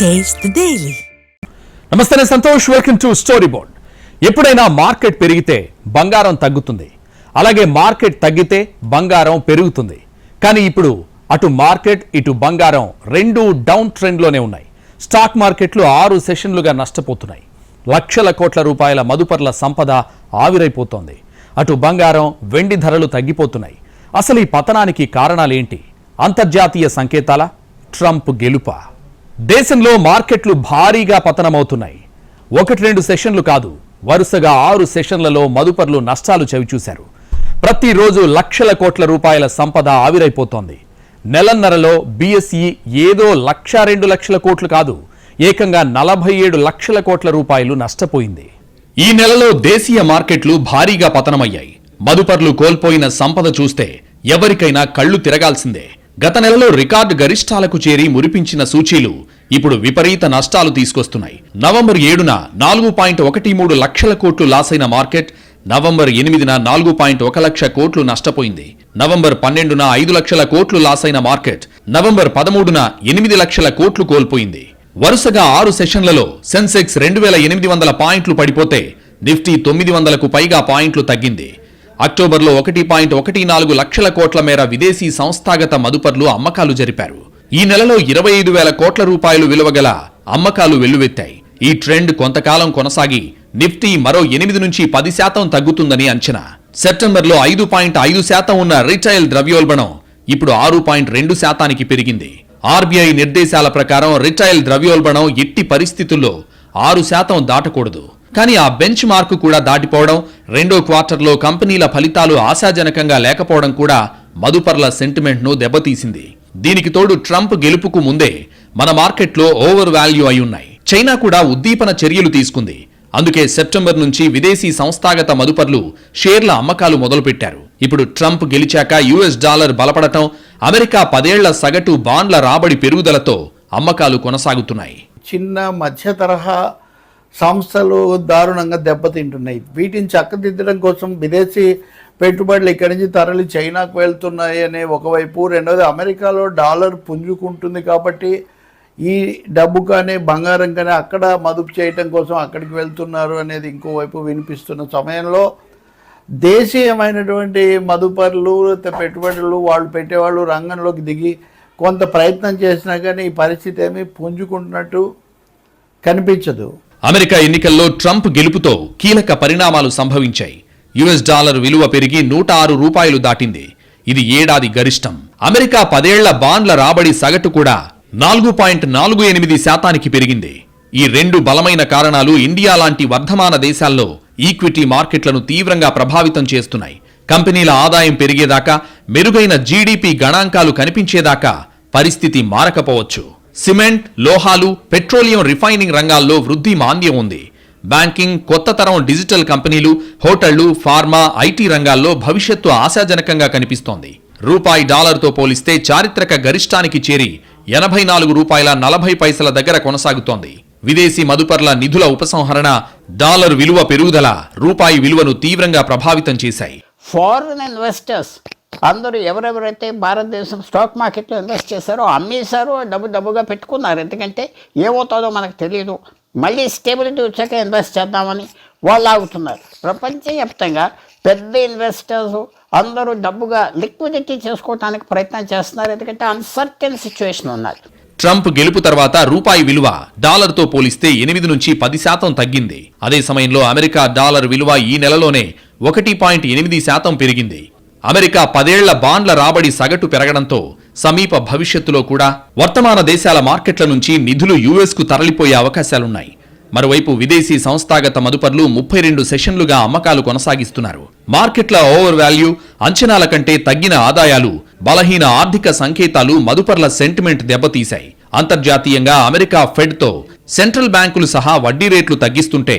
Taste daily నమస్తే Santosh. Welcome to story board ఎప్పుడైనా market పెరిగితే బంగారం తగ్గుతుంది. అలాగే మార్కెట్ తగ్గితే బంగారం పెరుగుతుంది. కానీ ఇప్పుడు అటు మార్కెట్ ఇటు బంగారం రెండు డౌన్ ట్రెండ్లోనే ఉన్నాయి. స్టాక్ మార్కెట్లు ఆరు సెషన్లుగా నష్టపోతున్నాయి. లక్షల కోట్ల రూపాయల మదుపర్ల సంపద ఆవిరైపోతోంది. అటు బంగారం వెండి ధరలు తగ్గిపోతున్నాయి. అసలు ఈ పతనానికి కారణాలేంటి? అంతర్జాతీయ సంకేతాల? ట్రంప్ గెలుపా? దేశంలో మార్కెట్లు భారీగా పతనమవుతున్నాయి. ఒకటి రెండు సెషన్లు కాదు వరుసగా ఆరు సెషన్లలో మదుపర్లు నష్టాలు చవిచూశారు. ప్రతిరోజు లక్షల కోట్ల రూపాయల సంపద ఆవిరైపోతోంది. నెలన్నరలో బీఎస్ఈ ఏదో లక్ష రెండు లక్షల కోట్లు కాదు ఏకంగా నలభై ఏడు లక్షల కోట్ల రూపాయలు నష్టపోయింది. ఈ నెలలో దేశీయ మార్కెట్లు భారీగా పతనమయ్యాయి. మదుపర్లు కోల్పోయిన సంపద చూస్తే ఎవరికైనా కళ్ళు తిరగాల్సిందే. గత నెలలో రికార్డు గరిష్టాలకు చేరి మురిపించిన సూచీలు ఇప్పుడు విపరీత నష్టాలు తీసుకొస్తున్నాయి. నవంబర్ ఏడున నాలుగు పాయింట్ ఒకటి మూడు లక్షల కోట్లు లాసైన మార్కెట్ నవంబర్ ఎనిమిదిన నాలుగు పాయింట్ ఒక లక్ష కోట్లు నష్టపోయింది. నవంబర్ పన్నెండున ఐదు లక్షల కోట్లు లాసైన మార్కెట్ నవంబర్ పదమూడున ఎనిమిది లక్షల కోట్లు కోల్పోయింది. వరుసగా ఆరు సెషన్లలో సెన్సెక్స్ రెండు వేల ఎనిమిది వందల పాయింట్లు పడిపోతే నిఫ్టీ తొమ్మిది వందలకు పైగా పాయింట్లు తగ్గింది. అక్టోబర్లో ఒకటి పాయింట్ ఒకటి నాలుగు లక్షల కోట్ల మేర విదేశీ సంస్థాగత మదుపర్లు అమ్మకాలు జరిపారు. ఈ నెలలో ఇరవై ఐదు వేల కోట్ల రూపాయలు విలువ గల అమ్మకాలు వెల్లువెత్తాయి. ఈ ట్రెండ్ కొంతకాలం కొనసాగి నిఫ్టీ మరో ఎనిమిది నుంచి పది శాతం తగ్గుతుందని అంచనా. సెప్టెంబర్లో ఐదు పాయింట్ ఐదు శాతం ఉన్న రిటైల్ ద్రవ్యోల్బణం ఇప్పుడు ఆరు పాయింట్ రెండు శాతానికి పెరిగింది. ఆర్బీఐ నిర్దేశాల ప్రకారం రిటైల్ ద్రవ్యోల్బణం ఎట్టి పరిస్థితుల్లో ఆరు శాతం దాటకూడదు. కానీ ఆ బెంచ్ మార్కు కూడా దాటిపోవడం రెండో క్వార్టర్లో కంపెనీల ఫలితాలు ఆశాజనకంగా లేకపోవడం కూడా మదుపర్ల సెంటిమెంట్ను దెబ్బతీసింది. దీనికి తోడు ట్రంప్ గెలుపుకు ముందే మన మార్కెట్లో ఓవర్ వాల్యూ అయి ఉన్నాయి. చైనా కూడా ఉద్దీపన చర్యలు తీసుకుంది. అందుకే సెప్టెంబర్ నుంచి విదేశీ సంస్థాగత మదుపర్లు షేర్ల అమ్మకాలు మొదలుపెట్టారు. ఇప్పుడు ట్రంప్ గెలిచాక యుఎస్ డాలర్ బలపడటం అమెరికా పదేళ్ళ సగటు బాండ్ల రాబడి పెరుగుదలతో అమ్మకాలు కొనసాగుతున్నాయి. చిన్న మధ్య తరహా సంస్థలు దారుణంగా దెబ్బతింటున్నాయి. వీటిని చక్కదిద్దడం కోసం విదేశీ పెట్టుబడులు ఇక్కడి నుంచి తరలి చైనాకు వెళ్తున్నాయి అనే ఒకవైపు. రెండవది అమెరికాలో డాలర్ పుంజుకుంటుంది కాబట్టి ఈ డబ్బు కానీ బంగారం కానీ అక్కడ మదుపు చేయటం కోసం అక్కడికి వెళ్తున్నారు అనేది ఇంకోవైపు వినిపిస్తున్న సమయంలో దేశీయమైనటువంటి మదుపరులు పెట్టుబడులు వాళ్ళు పెట్టేవాళ్ళు రంగంలోకి దిగి కొంత ప్రయత్నం చేసినా కానీ ఈ పరిస్థితి ఏమీ పుంజుకుంటున్నట్టు కనిపించదు. అమెరికా ఎన్నికల్లో ట్రంప్ గెలుపుతో కీలక పరిణామాలు సంభవించాయి. యుఎస్ డాలర్ విలువ పెరిగి నూట ఆరు రూపాయలు దాటింది. ఇది ఏడాది గరిష్టం. అమెరికా పదేళ్ళ బాండ్ల రాబడి సగటు కూడా నాలుగు పాయింట్ నాలుగు ఎనిమిది శాతానికి పెరిగింది. ఈ రెండు బలమైన కారణాలు ఇండియా లాంటి వర్ధమాన దేశాల్లో ఈక్విటీ మార్కెట్లను తీవ్రంగా ప్రభావితం చేస్తున్నాయి. కంపెనీల ఆదాయం పెరిగేదాకా మెరుగైన జీడీపీ గణాంకాలు కనిపించేదాకా పరిస్థితి మారకపోవచ్చు. సిమెంట్ లోహాలు పెట్రోలియం రిఫైనింగ్ రంగాల్లో వృద్ధి మాంద్యం ఉంది. బ్యాంకింగ్ కొత్త తరం డిజిటల్ కంపెనీలు హోటళ్ళు ఫార్మా ఐటీ రంగాల్లో భవిష్యత్తు ఆశాజనకంగా కనిపిస్తోంది. రూపాయి డాలర్తో పోలిస్తే చారిత్రక గరిష్టానికి చేరి ఎనభై నాలుగు రూపాయల నలభై పైసల దగ్గర కొనసాగుతోంది. విదేశీ మదుపర్ల నిధుల ఉపసంహరణ డాలర్ విలువ పెరుగుదల రూపాయి విలువను తీవ్రంగా ప్రభావితం చేశాయి. ఫారిన్ ఇన్వెస్టర్స్ అందరూ ఎవరెవరైతే భారతదేశం స్టాక్ మార్కెట్లో ఇన్వెస్ట్ చేశారో అమ్మేశారో డబ్బు డబ్బుగా పెట్టుకున్నారు. ఎందుకంటే ఏమవుతుందో మనకు తెలియదు మళ్ళీ స్టేబిలిటీ వచ్చాక ఇన్వెస్ట్ చేద్దామని వాళ్ళు ఆగుతున్నారు. ప్రపంచవ్యాప్తంగా పెద్ద ఇన్వెస్టర్స్ అందరూ డబ్బుగా లిక్విడిటీ చేసుకోవడానికి ప్రయత్నం చేస్తున్నారు. ఎందుకంటే అన్సర్టెన్ సిచ్యువేషన్ ఉన్నది ట్రంప్ గెలుపు తర్వాత రూపాయి విలువ డాలర్తో పోలిస్తే ఎనిమిది నుంచి పది శాతం తగ్గింది. అదే సమయంలో అమెరికా డాలర్ విలువ ఈ నెలలోనే ఒకటి పాయింట్ ఎనిమిది శాతం పెరిగింది. అమెరికా పదేళ్ళ బాండ్ల రాబడి సగటు పెరగడంతో సమీప భవిష్యత్తులో కూడా వర్తమాన దేశాల మార్కెట్ల నుంచి నిధులు యుఎస్కు తరలిపోయే అవకాశాలున్నాయి. మరోవైపు విదేశీ సంస్థాగత మదుపర్లు ముప్పై రెండు సెషన్లుగా అమ్మకాలు కొనసాగిస్తున్నారు. మార్కెట్ల ఓవర్ వాల్యూ అంచనాల కంటే తగ్గిన ఆదాయాలు బలహీన ఆర్థిక సంకేతాలు మదుపర్ల సెంటిమెంట్ దెబ్బతీశాయి. అంతర్జాతీయంగా అమెరికా ఫెడ్తో సెంట్రల్ బ్యాంకులు సహా వడ్డీ రేట్లు తగ్గిస్తుంటే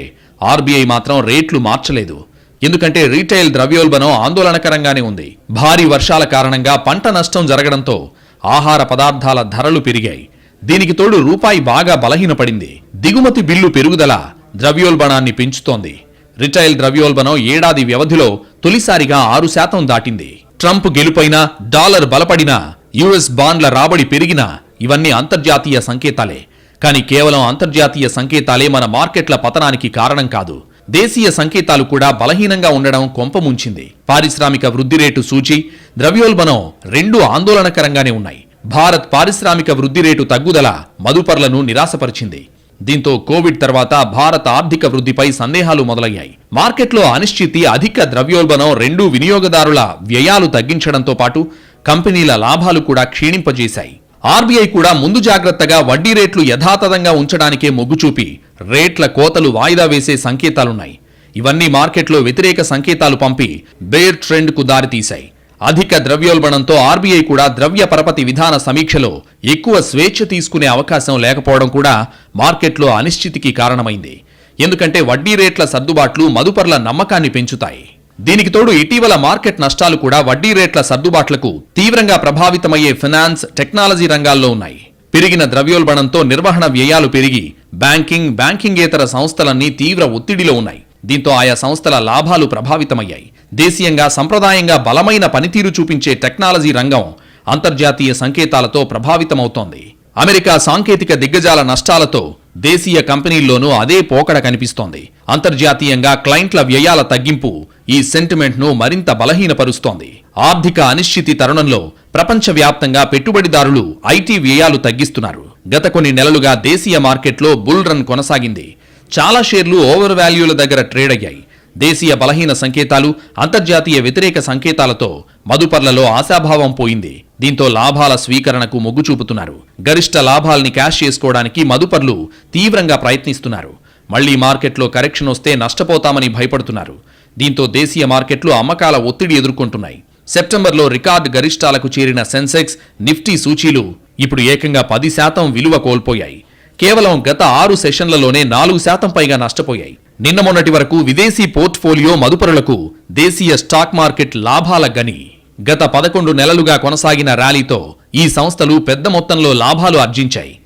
ఆర్బీఐ మాత్రం రేట్లు మార్చలేదు. ఎందుకంటే రీటైల్ ద్రవ్యోల్బణం ఆందోళనకరంగానే ఉంది. భారీ వర్షాల కారణంగా పంట నష్టం జరగడంతో ఆహార పదార్థాల ధరలు పెరిగాయి. దీనికి తోడు రూపాయి బాగా బలహీనపడింది. దిగుమతి బిల్లు పెరుగుదల ద్రవ్యోల్బణాన్ని పెంచుతోంది. రిటైల్ ద్రవ్యోల్బణం ఏడాది వ్యవధిలో తొలిసారిగా ఆరు శాతం దాటింది. ట్రంప్ గెలుపైనా డాలర్ బలపడినా యుఎస్ బాండ్ల రాబడి పెరిగినా ఇవన్నీ అంతర్జాతీయ సంకేతాలే. కానీ కేవలం అంతర్జాతీయ సంకేతాలే మన మార్కెట్ల పతనానికి కారణం కాదు. దేశీయ సంకేతాలు కూడా బలహీనంగా ఉండడం కొంపముంచింది పారిశ్రామిక వృద్ధి రేటు సూచి ద్రవ్యోల్బణం రెండూ ఆందోళనకరంగానే ఉన్నాయి. భారత్ పారిశ్రామిక వృద్ధి రేటు తగ్గుదల మదుపర్లను నిరాశపరిచింది. దీంతో కోవిడ్ తర్వాత భారత ఆర్థిక వృద్ధిపై సందేహాలు మొదలయ్యాయి. మార్కెట్లో అనిశ్చితి అధిక ద్రవ్యోల్బణం రెండు వినియోగదారుల వ్యయాలు తగ్గించడంతో పాటు కంపెనీల లాభాలు కూడా క్షీణింపజేశాయి. ఆర్బీఐ కూడా ముందు జాగ్రత్తగా వడ్డీ రేట్లు యథాతథంగా ఉంచడానికే మొగ్గు చూపి రేట్ల కోతలు వాయిదా వేసే సంకేతాలున్నాయి. ఇవన్నీ మార్కెట్లో వ్యతిరేక సంకేతాలు పంపి బేర్ ట్రెండ్కు దారితీశాయి. అధిక ద్రవ్యోల్బణంతో ఆర్బీఐ కూడా ద్రవ్య పరపతి విధాన సమీక్షలో ఎక్కువ స్వేచ్ఛ తీసుకునే అవకాశం లేకపోవడం కూడా మార్కెట్లో అనిశ్చితికి కారణమైంది. ఎందుకంటే వడ్డీ రేట్ల సర్దుబాట్లు మదుపర్ల నమ్మకాన్ని పెంచుతాయి. దీనికి తోడు ఇటీవల మార్కెట్ నష్టాలు కూడా వడ్డీ రేట్ల సర్దుబాట్లకు తీవ్రంగా ప్రభావితమయ్యే ఫినాన్స్ టెక్నాలజీ రంగాల్లో ఉన్నాయి. పెరిగిన ద్రవ్యోల్బణంతో నిర్వహణ వ్యయాలు పెరిగి బ్యాంకింగ్ బ్యాంకింగేతర సంస్థలన్నీ తీవ్ర ఒత్తిడిలో ఉన్నాయి. దీంతో ఆయా సంస్థల లాభాలు ప్రభావితమయ్యాయి. దేశీయంగా సంప్రదాయంగా బలమైన పనితీరు చూపించే టెక్నాలజీ రంగం అంతర్జాతీయ సంకేతాలతో ప్రభావితమవుతోంది. అమెరికా సాంకేతిక దిగ్గజాల నష్టాలతో దేశీయ కంపెనీల్లోనూ అదే పోకడ కనిపిస్తోంది. అంతర్జాతీయంగా క్లయింట్ల వ్యయాల తగ్గింపు ఈ సెంటిమెంట్ను మరింత బలహీనపరుస్తోంది. ఆర్థిక అనిశ్చితి తరుణంలో ప్రపంచవ్యాప్తంగా పెట్టుబడిదారులు ఐటీ వ్యయాలు తగ్గిస్తున్నారు. గత కొన్ని నెలలుగా దేశీయ మార్కెట్లో బుల్ రన్ కొనసాగింది. చాలా షేర్లు ఓవర్ వాల్యూల దగ్గర ట్రేడ్ అయ్యాయి. దేశీయ బలహీన సంకేతాలు అంతర్జాతీయ వ్యతిరేక సంకేతాలతో మదుపర్లలో ఆశాభావం పోయింది. దీంతో లాభాల స్వీకరణకు మొగ్గు చూపుతున్నారు. గరిష్ట లాభాల్ని క్యాష్ చేసుకోవడానికి మదుపర్లు తీవ్రంగా ప్రయత్నిస్తున్నారు. మళ్ళీ మార్కెట్లో కరెక్షన్ వస్తే నష్టపోతామని భయపడుతున్నారు. దీంతో దేశీయ మార్కెట్లు అమ్మకాల ఒత్తిడి ఎదుర్కొంటున్నాయి. సెప్టెంబర్లో రికార్డు గరిష్టాలకు చేరిన సెన్సెక్స్ నిఫ్టీ సూచీలు ఇప్పుడు ఏకంగా పది శాతం విలువ కోల్పోయాయి. కేవలం గత ఆరు సెషన్లలోనే నాలుగు శాతం పైగా నష్టపోయాయి. నిన్న మొన్నటి వరకు విదేశీ పోర్ట్ఫోలియో మదుపరులకు దేశీయ స్టాక్ మార్కెట్ లాభాల గని. గత పదకొండు నెలలుగా కొనసాగిన ర్యాలీతో ఈ సంస్థలు పెద్ద మొత్తంలో లాభాలు ఆర్జించాయి.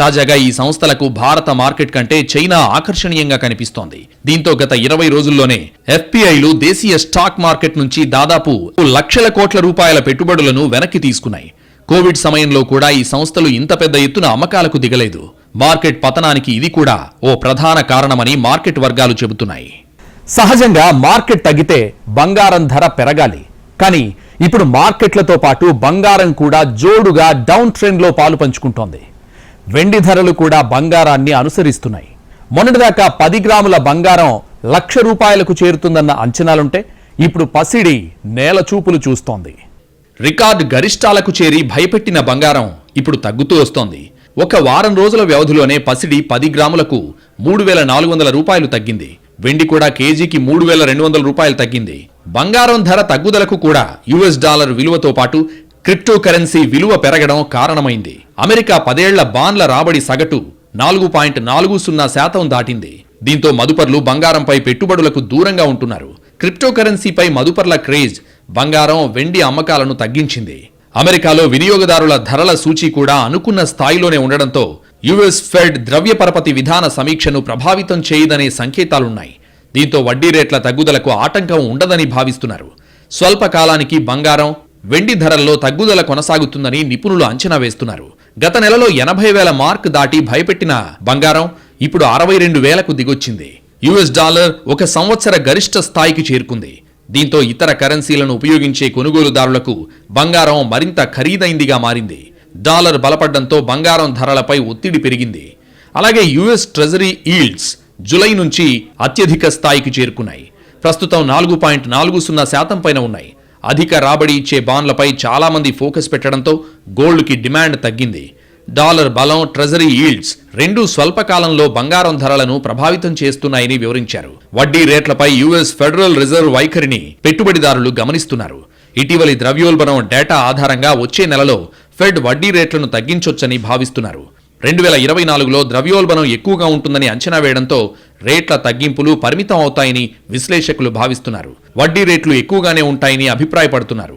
తాజాగా ఈ సంస్థలకు భారత మార్కెట్ కంటే చైనా ఆకర్షణీయంగా కనిపిస్తోంది. దీంతో గత ఇరవై రోజుల్లోనే ఎఫ్పిఐలు దేశీయ స్టాక్ మార్కెట్ నుంచి దాదాపు లక్షల కోట్ల రూపాయల పెట్టుబడులను వెనక్కి తీసుకున్నాయి. కోవిడ్ సమయంలో కూడా ఈ సంస్థలు ఇంత పెద్ద ఎత్తున అమ్మకాలకు దిగలేదు. మార్కెట్ పతనానికి ఇది కూడా ఓ ప్రధాన కారణమని మార్కెట్ వర్గాలు చెబుతున్నాయి. సహజంగా మార్కెట్ తగ్గితే బంగారం ధర పెరగాలి. కానీ ఇప్పుడు మార్కెట్లతో పాటు బంగారం కూడా జోడుగా డౌన్ ట్రెండ్లో పాలు పంచుకుంటోంది. వెండి ధరలు కూడా బంగారాన్ని అనుసరిస్తున్నాయి. మొన్నటిదాకా పది గ్రాముల బంగారం లక్ష రూపాయలకు చేరుతుందన్న అంచనాలుంటే ఇప్పుడు పసిడి నేల చూపులు చూస్తోంది. రికార్డు గరిష్టాలకు చేరి భయపెట్టిన బంగారం ఇప్పుడు తగ్గుతూ వస్తోంది. ఒక వారం రోజుల వ్యవధిలోనే పసిడి పది గ్రాములకు మూడు వేల నాలుగు వందల రూపాయలు తగ్గింది. వెండి కూడా కేజీకి మూడు వేల రెండు వందల రూపాయలు తగ్గింది. బంగారం ధర తగ్గుదలకు కూడా యుఎస్ డాలర్ విలువతో పాటు క్రిప్టో కరెన్సీ విలువ పెరగడం కారణమైంది. అమెరికా పదేళ్ళ బాండ్ల రాబడి సగటు నాలుగు పాయింట్ నాలుగు సున్నా శాతం దాటింది. దీంతో మదుపర్లు బంగారంపై పెట్టుబడులకు దూరంగా ఉంటున్నారు. క్రిప్టో కరెన్సీపై మదుపర్ల క్రేజ్ బంగారం వెండి అమ్మకాలను తగ్గించింది. అమెరికాలో వినియోగదారుల ధరల సూచి కూడా అనుకున్న స్థాయిలోనే ఉండడంతో యుఎస్ ఫెడ్ ద్రవ్య పరపతి విధాన సమీక్షను ప్రభావితం చేయదనే సంకేతాలున్నాయి. దీంతో వడ్డీ రేట్ల తగ్గుదలకు ఆటంకం ఉండదని భావిస్తున్నారు. స్వల్ప కాలానికి బంగారం వెండి ధరల్లో తగ్గుదల కొనసాగుతుందని నిపుణులు అంచనా వేస్తున్నారు. గత నెలలో ఎనభై వేల మార్క్ దాటి భయపెట్టిన బంగారం ఇప్పుడు అరవై రెండు వేలకు దిగొచ్చింది. యుఎస్ డాలర్ ఒక సంవత్సర గరిష్ట స్థాయికి చేరుకుంది. దీంతో ఇతర కరెన్సీలను ఉపయోగించే కొనుగోలుదారులకు బంగారం మరింత ఖరీదైందిగా మారింది. డాలర్ బలపడ్డంతో బంగారం ధరలపై ఒత్తిడి పెరిగింది. అలాగే యుఎస్ ట్రెజరీ ఈల్డ్స్ జులై నుంచి అత్యధిక స్థాయికి చేరుకున్నాయి. ప్రస్తుతం నాలుగు పాయింట్ నాలుగు సున్నా శాతం పైన ఉన్నాయి. అధిక రాబడి ఇచ్చే బాండ్లపై చాలా మంది ఫోకస్ పెట్టడంతో గోల్డ్కి డిమాండ్ తగ్గింది. డాలర్ బలం ట్రెజరీ ఈల్డ్స్ రెండూ స్వల్పకాలంలో బంగారం ధరలను ప్రభావితం చేస్తున్నాయని వివరించారు. వడ్డీ రేట్లపై యుఎస్ ఫెడరల్ రిజర్వ్ వైఖరిని పెట్టుబడిదారులు గమనిస్తున్నారు. ఇటీవలి ద్రవ్యోల్బణం డేటా ఆధారంగా వచ్చే నెలలో ఫెడ్ వడ్డీ రేట్లను తగ్గించొచ్చని భావిస్తున్నారు. రెండు వేల ఇరవై నాలుగులో ద్రవ్యోల్బణం ఎక్కువగా ఉంటుందని అంచనా వేయడంతో రేట్ల తగ్గింపులు పరిమితం అవుతాయని విశ్లేషకులు భావిస్తున్నారు. వడ్డీ రేట్లు ఎక్కువగానే ఉంటాయని అభిప్రాయపడుతున్నారు.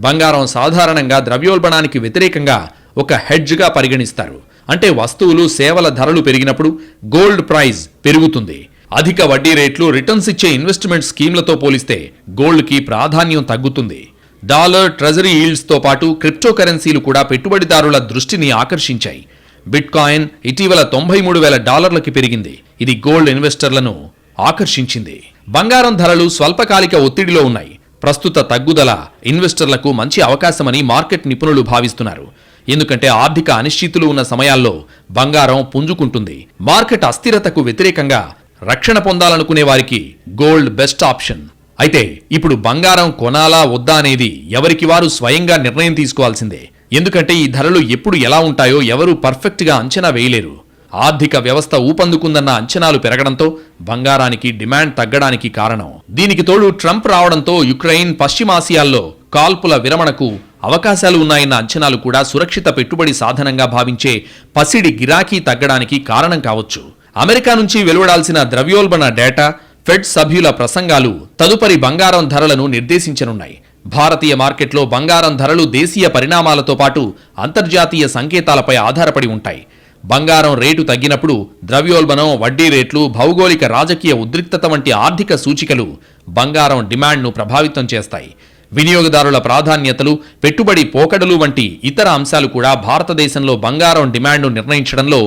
బంగారం సాధారణంగా ద్రవ్యోల్బణానికి వ్యతిరేకంగా ఒక హెడ్జ్గా పరిగణిస్తారు. అంటే వస్తువులు సేవల ధరలు పెరిగినప్పుడు గోల్డ్ ప్రైజ్ పెరుగుతుంది. అధిక వడ్డీ రేట్లు రిటర్న్స్ ఇచ్చే ఇన్వెస్ట్మెంట్ స్కీమ్లతో పోలిస్తే గోల్డ్కి ప్రాధాన్యం తగ్గుతుంది. డాలర్ ట్రెజరీ ఈల్డ్స్తో పాటు క్రిప్టో కరెన్సీలు కూడా పెట్టుబడిదారుల దృష్టిని ఆకర్షించాయి. బిట్కాయిన్ ఇటీవల తొంభై మూడు వేల డాలర్లకి పెరిగింది. ఇది గోల్డ్ ఇన్వెస్టర్లను ఆకర్షించింది. బంగారం ధరలు స్వల్పకాలిక ఒత్తిడిలో ఉన్నాయి. ప్రస్తుత తగ్గుదల ఇన్వెస్టర్లకు మంచి అవకాశమని మార్కెట్ నిపుణులు భావిస్తున్నారు. ఎందుకంటే ఆర్థిక అనిశ్చితులు ఉన్న సమయాల్లో బంగారం పుంజుకుంటుంది. మార్కెట్ అస్థిరతకు వ్యతిరేకంగా రక్షణ పొందాలనుకునే వారికి గోల్డ్ బెస్ట్ ఆప్షన్. అయితే ఇప్పుడు బంగారం కొనాలా వద్దా అనేది ఎవరికి వారు స్వయంగా నిర్ణయం తీసుకోవాల్సిందే. ఎందుకంటే ఈ ధరలు ఎప్పుడు ఎలా ఉంటాయో ఎవరూ పర్ఫెక్ట్గా అంచనా వేయలేరు. ఆర్థిక వ్యవస్థ ఊపందుకుందన్న అంచనాలు పెరగడంతో బంగారానికి డిమాండ్ తగ్గడానికి కారణం. దీనికి తోడు ట్రంప్ రావడంతో యుక్రెయిన్ పశ్చిమాసియాల్లో కాల్పుల విరమణకు అవకాశాలు ఉన్నాయన్న అంచనాలు కూడా సురక్షిత పెట్టుబడి సాధనంగా భావించే పసిడి గిరాకీ తగ్గడానికి కారణం కావచ్చు. అమెరికా నుంచి వెలువడాల్సిన ద్రవ్యోల్బణ డేటా ఫెడ్ సభ్యుల ప్రసంగాలు తదుపరి బంగారం ధరలను నిర్దేశించనున్నాయి. భారతీయ మార్కెట్లో బంగారం ధరలు దేశీయ పరిణామాలతో పాటు అంతర్జాతీయ సంకేతాలపై ఆధారపడి ఉంటాయి. బంగారం రేటు తగ్గినప్పుడు ద్రవ్యోల్బణం వడ్డీ రేట్లు భౌగోళిక రాజకీయ ఉద్రిక్తత వంటి ఆర్థిక సూచికలు బంగారం డిమాండ్ను ప్రభావితం చేస్తాయి. వినియోగదారుల ప్రాధాన్యతలు పెట్టుబడి పోకడలు వంటి ఇతర అంశాలు కూడా భారతదేశంలో బంగారం డిమాండ్ను నిర్ణయించడంలో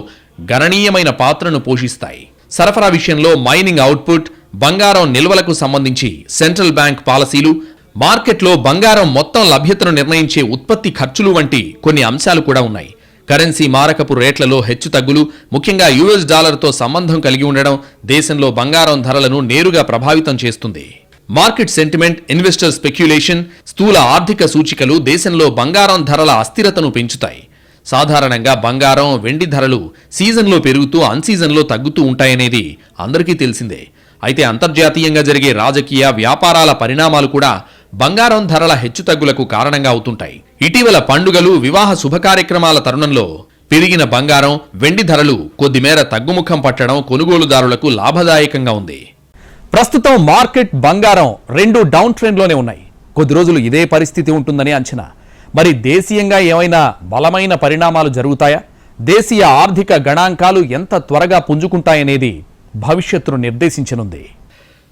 గణనీయమైన పాత్రను పోషిస్తాయి. సరఫరా విషయంలో మైనింగ్ అవుట్పుట్ బంగారం నిల్వలకు సంబంధించి సెంట్రల్ బ్యాంక్ పాలసీలు మార్కెట్లో బంగారం మొత్తం లభ్యతను నిర్ణయించే ఉత్పత్తి ఖర్చులు వంటి కొన్ని అంశాలు కూడా ఉన్నాయి. కరెన్సీ మారకపు రేట్లలో హెచ్చుతగ్గులు ముఖ్యంగా యుఎస్ డాలర్తో సంబంధం కలిగి ఉండడం దేశంలో బంగారం ధరలను నేరుగా ప్రభావితం చేస్తుంది. మార్కెట్ సెంటిమెంట్ ఇన్వెస్టర్ స్పెక్యులేషన్ స్థూల ఆర్థిక సూచికలు దేశంలో బంగారం ధరల అస్థిరతను పెంచుతాయి. సాధారణంగా బంగారం వెండి ధరలు సీజన్లో పెరుగుతూ అన్సీజన్లో తగ్గుతూ ఉంటాయనేది అందరికీ తెలిసిందే. అయితే అంతర్జాతీయంగా జరిగే రాజకీయ వ్యాపారాల పరిణామాలు కూడా బంగారం ధరల హెచ్చుతగ్గులకు కారణంగా అవుతుంటాయి. ఇటీవల పండుగలు వివాహ శుభకార్యక్రమాల తరుణంలో పెరిగిన బంగారం వెండి ధరలు కొద్దిమేర తగ్గుముఖం పట్టడం కొనుగోలుదారులకు లాభదాయకంగా ఉంది. ప్రస్తుతం మార్కెట్ బంగారం రెండు డౌన్ ట్రెండ్లోనే ఉన్నాయి. కొద్ది రోజులు ఇదే పరిస్థితి ఉంటుందని అంచనా. మరి దేశీయంగా ఏమైనా బలమైన పరిణామాలు జరుగుతాయా? దేశీయ ఆర్థిక గణాంకాలు ఎంత త్వరగా పుంజుకుంటాయనేది భవిష్యత్తును నిర్దేశించనుంది.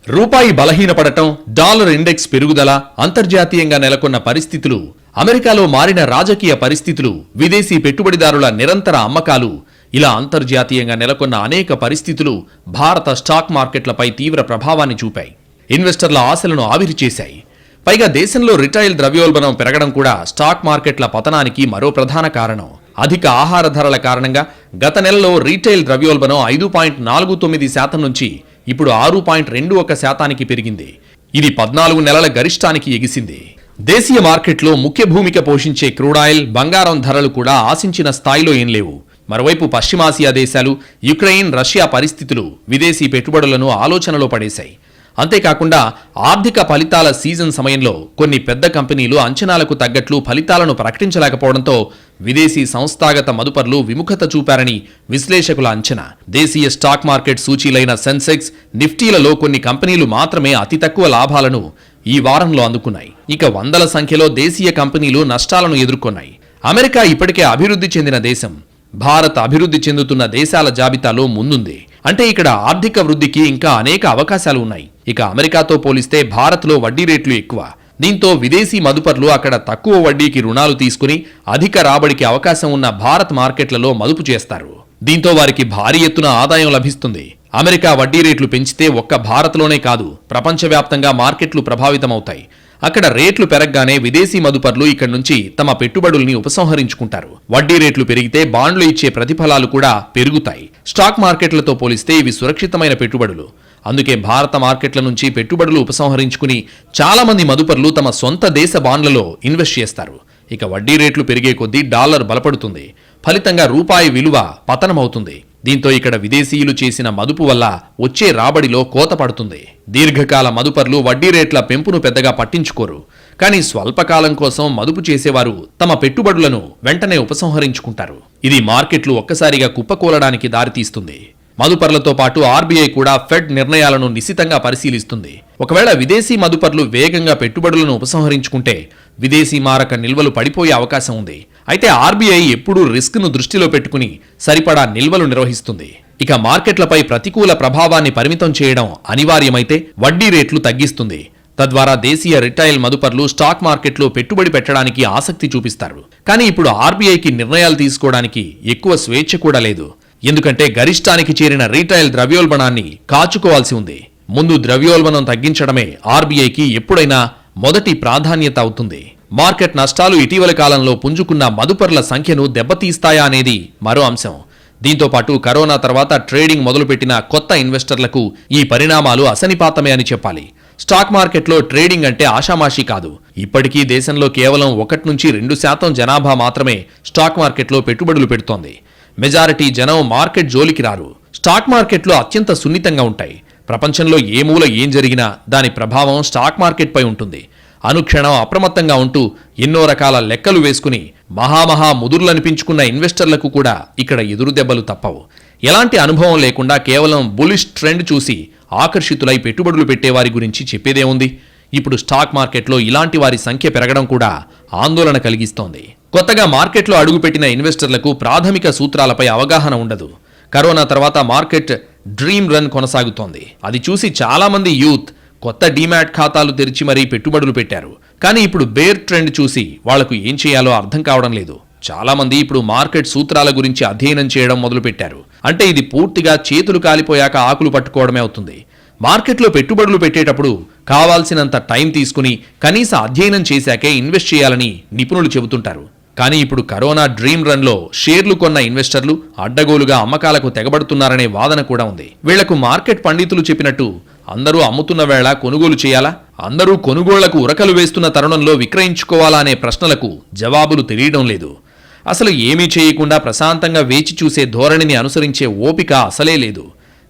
రూపాయి బలహీనపడటం డాలర్ ఇండెక్స్ పెరుగుదల అంతర్జాతీయంగా నెలకొన్న పరిస్థితులు అమెరికాలో మారిన రాజకీయ పరిస్థితులు విదేశీ పెట్టుబడిదారుల నిరంతర అమ్మకాలు ఇలా అంతర్జాతీయంగా నెలకొన్న అనేక పరిస్థితులు భారత స్టాక్ మార్కెట్లపై తీవ్ర ప్రభావాన్ని చూపాయి. ఇన్వెస్టర్ల ఆశలను ఆవిరి చేశాయి. పైగా దేశంలో రిటైల్ ద్రవ్యోల్బణం పెరగడం కూడా స్టాక్ మార్కెట్ల పతనానికి మరో ప్రధాన కారణం. అధిక ఆహార ధరల కారణంగా గత నెలలో రీటైల్ ద్రవ్యోల్బణం ఐదు పాయింట్ నాలుగు తొమ్మిది శాతం నుంచి ఇప్పుడు ఆరు పాయింట్ రెండు ఒక శాతానికి పెరిగింది. ఇది పద్నాలుగు నెలల గరిష్టానికి ఎగిసింది. దేశీయ మార్కెట్లో ముఖ్య భూమిక పోషించే క్రూడాయిల్ బంగారం ధరలు కూడా ఆశించిన స్థాయిలో ఏం లేవు. మరోవైపు పశ్చిమాసియా దేశాలు యుక్రెయిన్ రష్యా పరిస్థితులు విదేశీ పెట్టుబడులను ఆలోచనలో పడేశాయి. అంతేకాకుండా ఆర్థిక ఫలితాల సీజన్ సమయంలో కొన్ని పెద్ద కంపెనీలు అంచనాలకు తగ్గట్లు ఫలితాలను ప్రకటించలేకపోవడంతో విదేశీ సంస్థాగత మదుపర్లు విముఖత చూపారని విశ్లేషకుల అంచనా. దేశీయ స్టాక్ మార్కెట్ సూచీలైన సెన్సెక్స్ నిఫ్టీలలో కొన్ని కంపెనీలు మాత్రమే అతి తక్కువ లాభాలను ఈ వారంలో అందుకున్నాయి. ఇక వందల సంఖ్యలో దేశీయ కంపెనీలు నష్టాలను ఎదుర్కొన్నాయి. అమెరికా ఇప్పటికే అభివృద్ధి చెందిన దేశం. భారత్ అభివృద్ధి చెందుతున్న దేశాల జాబితాలో ముందుంది. అంటే ఇక్కడ ఆర్థిక వృద్ధికి ఇంకా అనేక అవకాశాలు ఉన్నాయి. ఇక అమెరికాతో పోలిస్తే భారత్లో వడ్డీ రేట్లు ఎక్కువ. దీంతో విదేశీ మదుపర్లు అక్కడ తక్కువ వడ్డీకి రుణాలు తీసుకుని అధిక రాబడికి అవకాశం ఉన్న భారత్ మార్కెట్లలో మదుపు చేస్తారు. దీంతో వారికి భారీ ఎత్తున ఆదాయం లభిస్తుంది. అమెరికా వడ్డీ రేట్లు పెంచితే ఒక్క భారత్లోనే కాదు ప్రపంచవ్యాప్తంగా మార్కెట్లు ప్రభావితమవుతాయి. అక్కడ రేట్లు పెరగగానే విదేశీ మదుపర్లు ఇక్కడి నుంచి తమ పెట్టుబడుల్ని ఉపసంహరించుకుంటారు. వడ్డీ రేట్లు పెరిగితే బాండ్లు ఇచ్చే ప్రతిఫలాలు కూడా పెరుగుతాయి. స్టాక్ మార్కెట్లతో పోలిస్తే ఇవి సురక్షితమైన పెట్టుబడులు. అందుకే భారత మార్కెట్ల నుంచి పెట్టుబడులు ఉపసంహరించుకుని చాలా మంది మదుపర్లు తమ సొంత దేశ బాండ్లలో ఇన్వెస్ట్ చేస్తారు. ఇక వడ్డీ రేట్లు పెరిగే కొద్దీ డాలర్ బలపడుతుంది. ఫలితంగా రూపాయి విలువ పతనమవుతుంది. దీంతో ఇక్కడ విదేశీయులు చేసిన మదుపు వల్ల వచ్చే రాబడిలో కోత పడుతుంది. దీర్ఘకాల మదుపర్లు వడ్డీ రేట్ల పెంపును పెద్దగా పట్టించుకోరు. కానీ స్వల్పకాలం కోసం మదుపు చేసేవారు తమ పెట్టుబడులను వెంటనే ఉపసంహరించుకుంటారు. ఇది మార్కెట్లు ఒక్కసారిగా కుప్పకూలడానికి దారితీస్తుంది. మదుపర్లతో పాటు ఆర్బీఐ కూడా ఫెడ్ నిర్ణయాలను నిశితంగా పరిశీలిస్తుంది. ఒకవేళ విదేశీ మదుపర్లు వేగంగా పెట్టుబడులను ఉపసంహరించుకుంటే విదేశీ మారక నిల్వలు పడిపోయే అవకాశం ఉంది. అయితే ఆర్బీఐ ఎప్పుడూ రిస్క్ను దృష్టిలో పెట్టుకుని సరిపడా నిల్వలు నిర్వహిస్తుంది. ఇక మార్కెట్లపై ప్రతికూల ప్రభావాన్ని పరిమితం చేయడం అనివార్యమైతే వడ్డీ రేట్లు తగ్గిస్తుంది. తద్వారా దేశీయ రిటైల్ మదుపర్లు స్టాక్ మార్కెట్లో పెట్టుబడి పెట్టడానికి ఆసక్తి చూపిస్తారు. కానీ ఇప్పుడు ఆర్బీఐకి నిర్ణయాలు తీసుకోవడానికి ఎక్కువ స్వేచ్ఛ కూడా లేదు. ఎందుకంటే గరిష్టానికి చేరిన రీటైల్ ద్రవ్యోల్బణాన్ని కాచుకోవాల్సి ఉంది. ముందు ద్రవ్యోల్బణం తగ్గించడమే ఆర్బీఐకి ఎప్పుడైనా మొదటి ప్రాధాన్యత అవుతుంది. మార్కెట్ నష్టాలు ఇటీవల కాలంలో పుంజుకున్న మదుపర్ల సంఖ్యను దెబ్బతీస్తాయా అనేది మరో అంశం. దీంతో పాటు కరోనా తర్వాత ట్రేడింగ్ మొదలుపెట్టిన కొత్త ఇన్వెస్టర్లకు ఈ పరిణామాలు అసనిపాతమే అని చెప్పాలి. స్టాక్ మార్కెట్లో ట్రేడింగ్ అంటే ఆషామాషీ కాదు. ఇప్పటికీ దేశంలో కేవలం ఒకటి నుంచి రెండు శాతం జనాభా మాత్రమే స్టాక్ మార్కెట్లో పెట్టుబడులు పెడుతోంది. మెజారిటీ జనం మార్కెట్ జోలికి రారు. స్టాక్ మార్కెట్లో అత్యంత సున్నితంగా ఉంటాయి. ప్రపంచంలో ఏ మూల ఏం జరిగినా దాని ప్రభావం స్టాక్ మార్కెట్పై ఉంటుంది. అనుక్షణం అప్రమత్తంగా ఉంటూ ఎన్నో రకాల లెక్కలు వేసుకుని మహామహా ముదుర్లనిపించుకున్న ఇన్వెస్టర్లకు కూడా ఇక్కడ ఎదురు దెబ్బలు తప్పవు. ఎలాంటి అనుభవం లేకుండా కేవలం బులిష్ ట్రెండ్ చూసి ఆకర్షితులై పెట్టుబడులు పెట్టేవారి గురించి చెప్పేదేముంది? ఇప్పుడు స్టాక్ మార్కెట్లో ఇలాంటి వారి సంఖ్య పెరగడం కూడా ఆందోళన కలిగిస్తోంది. కొత్తగా మార్కెట్లో అడుగుపెట్టిన ఇన్వెస్టర్లకు ప్రాథమిక సూత్రాలపై అవగాహన ఉండదు. కరోనా తర్వాత మార్కెట్ డ్రీమ్ రన్ కొనసాగుతోంది. అది చూసి చాలామంది యూత్ కొత్త డీమ్యాట్ ఖాతాలు తెరిచి మరీ పెట్టుబడులు పెట్టారు. కానీ ఇప్పుడు బేర్ ట్రెండ్ చూసి వాళ్ళకు ఏం చేయాలో అర్థం కావడం లేదు. చాలామంది ఇప్పుడు మార్కెట్ సూత్రాల గురించి అధ్యయనం చేయడం మొదలుపెట్టారు. అంటే ఇది పూర్తిగా చేతులు కాలిపోయాక ఆకులు పట్టుకోవడమే అవుతుంది. మార్కెట్లో పెట్టుబడులు పెట్టేటప్పుడు కావాల్సినంత టైం తీసుకుని కనీస అధ్యయనం చేశాకే ఇన్వెస్ట్ చేయాలని నిపుణులు చెబుతుంటారు. కానీ ఇప్పుడు కరోనా డ్రీమ్ రన్లో షేర్లు కొన్న ఇన్వెస్టర్లు అడ్డగోలుగా అమ్మకాలకు తెగబడుతున్నారనే వాదన కూడా ఉంది. వీళ్ళకు మార్కెట్ పండితులు చెప్పినట్టు అందరూ అమ్ముతున్న వేళ కొనుగోలు చేయాలా? అందరూ కొనుగోళ్ళకు ఉరకలు వేస్తున్న తరుణంలో విక్రయించుకోవాలా అనే ప్రశ్నలకు జవాబులు తెలియడం లేదు. అసలు ఏమీ చేయకుండా ప్రశాంతంగా వేచి చూసే ధోరణిని అనుసరించే ఓపిక అసలే లేదు.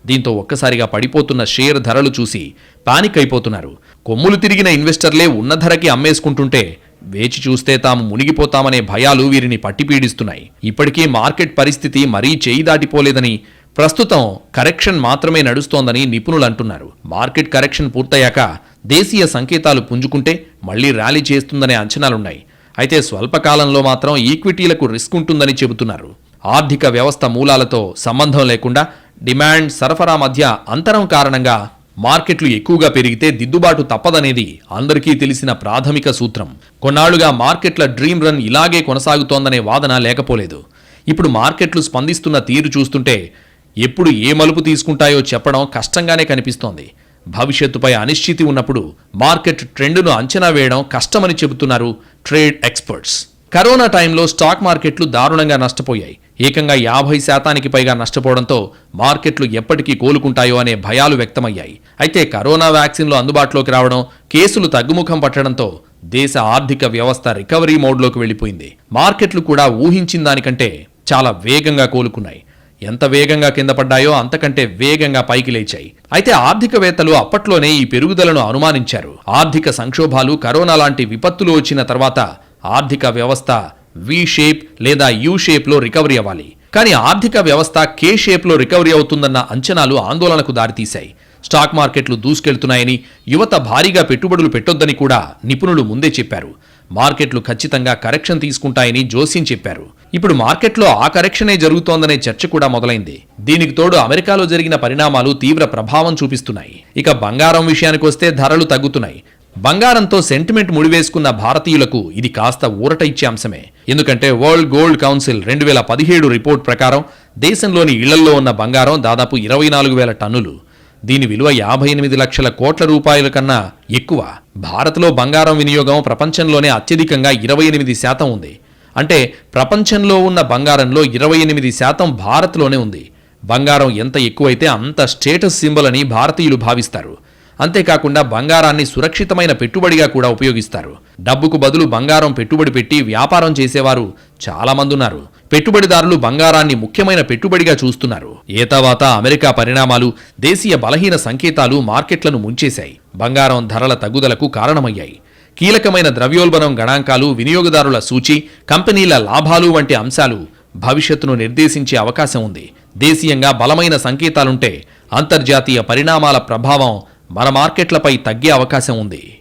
దీంతో ఒక్కసారిగా పడిపోతున్న షేర్ ధరలు చూసి పానిక్ అయిపోతున్నారు. కొమ్ములు తిరిగిన ఇన్వెస్టర్లే ఉన్న ధరకి అమ్మేసుకుంటుంటే వేచి చూస్తే తాము మునిగిపోతామనే భయాలు వీరిని పట్టిపీడిస్తున్నాయి. ఇప్పటికీ మార్కెట్ పరిస్థితి మరీ చేయి దాటిపోలేదని ప్రస్తుతం కరెక్షన్ మాత్రమే నడుస్తోందని నిపుణులు అంటున్నారు. మార్కెట్ కరెక్షన్ పూర్తయ్యాక దేశీయ సంకేతాలు పుంజుకుంటే మళ్ళీ ర్యాలీ చేస్తుందనే అంచనాలున్నాయి. అయితే స్వల్పకాలంలో మాత్రం ఈక్విటీలకు రిస్క్ ఉంటుందని చెబుతున్నారు. ఆర్థిక వ్యవస్థ మూలాలతో సంబంధం లేకుండా డిమాండ్ సరఫరా మధ్య అంతరం కారణంగా మార్కెట్లు ఎక్కువగా పెరిగితే దిద్దుబాటు తప్పదనేది అందరికీ తెలిసిన ప్రాథమిక సూత్రం. కొన్నాళ్ళుగా మార్కెట్ల డ్రీమ్ రన్ ఇలాగే కొనసాగుతోందనే వాదన లేకపోలేదు. ఇప్పుడు మార్కెట్లు స్పందిస్తున్న తీరు చూస్తుంటే ఎప్పుడు ఏ మలుపు తీసుకుంటాయో చెప్పడం కష్టంగానే కనిపిస్తోంది. భవిష్యత్తుపై అనిశ్చితి ఉన్నప్పుడు మార్కెట్ ట్రెండ్ను అంచనా వేయడం కష్టమని చెబుతున్నారు ట్రేడ్ ఎక్స్పర్ట్స్. కరోనా టైంలో స్టాక్ మార్కెట్లు దారుణంగా నష్టపోయాయి. ఏకంగా యాభై శాతానికి పైగా నష్టపోవడంతో మార్కెట్లు ఎప్పటికీ కోలుకుంటాయో అనే భయాలు వ్యక్తమయ్యాయి. అయితే కరోనా వ్యాక్సిన్లు అందుబాటులోకి రావడం కేసులు తగ్గుముఖం పట్టడంతో దేశ ఆర్థిక వ్యవస్థ రికవరీ మోడ్లోకి వెళ్ళిపోయింది. మార్కెట్లు కూడా ఊహించిన దానికంటే చాలా వేగంగా కోలుకున్నాయి. ఎంత వేగంగా కింద పడ్డాయో అంతకంటే వేగంగా పైకి లేచాయి. అయితే ఆర్థికవేత్తలు అప్పట్లోనే ఈ పెరుగుదలను అనుమానించారు. ఆర్థిక సంక్షోభాలు కరోనా లాంటి విపత్తులు వచ్చిన తర్వాత ఆర్థిక వ్యవస్థ వి షేప్ లేదా యూ షేప్లో రికవరీ అవ్వాలి. కానీ ఆర్థిక వ్యవస్థ కే షేప్లో రికవరీ అవుతుందన్న అంచనాలు ఆందోళనకు దారితీశాయి. స్టాక్ మార్కెట్లు దూసుకెళ్తున్నాయని యువత భారీగా పెట్టుబడులు పెట్టొద్దని కూడా నిపుణులు ముందే చెప్పారు. మార్కెట్లు ఖచ్చితంగా కరెక్షన్ తీసుకుంటాయని జోస్యం చెప్పారు. ఇప్పుడు మార్కెట్లో ఆ కరెక్షనే జరుగుతోందనే చర్చ కూడా మొదలైంది. దీనికి తోడు అమెరికాలో జరిగిన పరిణామాలు తీవ్ర ప్రభావం చూపిస్తున్నాయి. ఇక బంగారం విషయానికి వస్తే ధరలు తగ్గుతున్నాయి. బంగారంతో సెంటిమెంట్ ముడివేసుకున్న భారతీయులకు ఇది కాస్త ఊరట ఇచ్చే అంశమే. ఎందుకంటే వరల్డ్ గోల్డ్ కౌన్సిల్ రెండు వేల పదిహేడు రిపోర్ట్ ప్రకారం దేశంలోని ఇళ్ళల్లో ఉన్న బంగారం దాదాపు ఇరవై నాలుగు వేల టన్నులు. దీని విలువ యాభై ఎనిమిది లక్షల కోట్ల రూపాయల కన్నా ఎక్కువ. భారత్లో బంగారం వినియోగం ప్రపంచంలోనే అత్యధికంగా ఇరవై ఎనిమిది శాతం ఉంది. అంటే ప్రపంచంలో ఉన్న బంగారంలో ఇరవై ఎనిమిది శాతం భారత్లోనే ఉంది. బంగారం ఎంత ఎక్కువైతే అంత స్టేటస్ సింబల్ అని భారతీయులు భావిస్తారు. అంతేకాకుండా బంగారాన్ని సురక్షితమైన పెట్టుబడిగా కూడా ఉపయోగిస్తారు. డబ్బుకు బదులు బంగారం పెట్టుబడి పెట్టి వ్యాపారం చేసేవారు చాలామంది ఉన్నారు. పెట్టుబడిదారులు బంగారాన్ని ముఖ్యమైన పెట్టుబడిగా చూస్తున్నారు. ఏ తర్వాత అమెరికా పరిణామాలు దేశీయ బలహీన సంకేతాలు మార్కెట్లను ముంచేశాయి. బంగారం ధరల తగ్గుదలకు కారణమయ్యాయి. కీలకమైన ద్రవ్యోల్బణం గణాంకాలు వినియోగదారుల సూచి కంపెనీల లాభాలు వంటి అంశాలు భవిష్యత్తును నిర్దేశించే అవకాశం ఉంది. దేశీయంగా బలమైన సంకేతాలుంటే అంతర్జాతీయ పరిణామాల ప్రభావం మన మార్కెట్లపై తగ్గే అవకాశం ఉంది.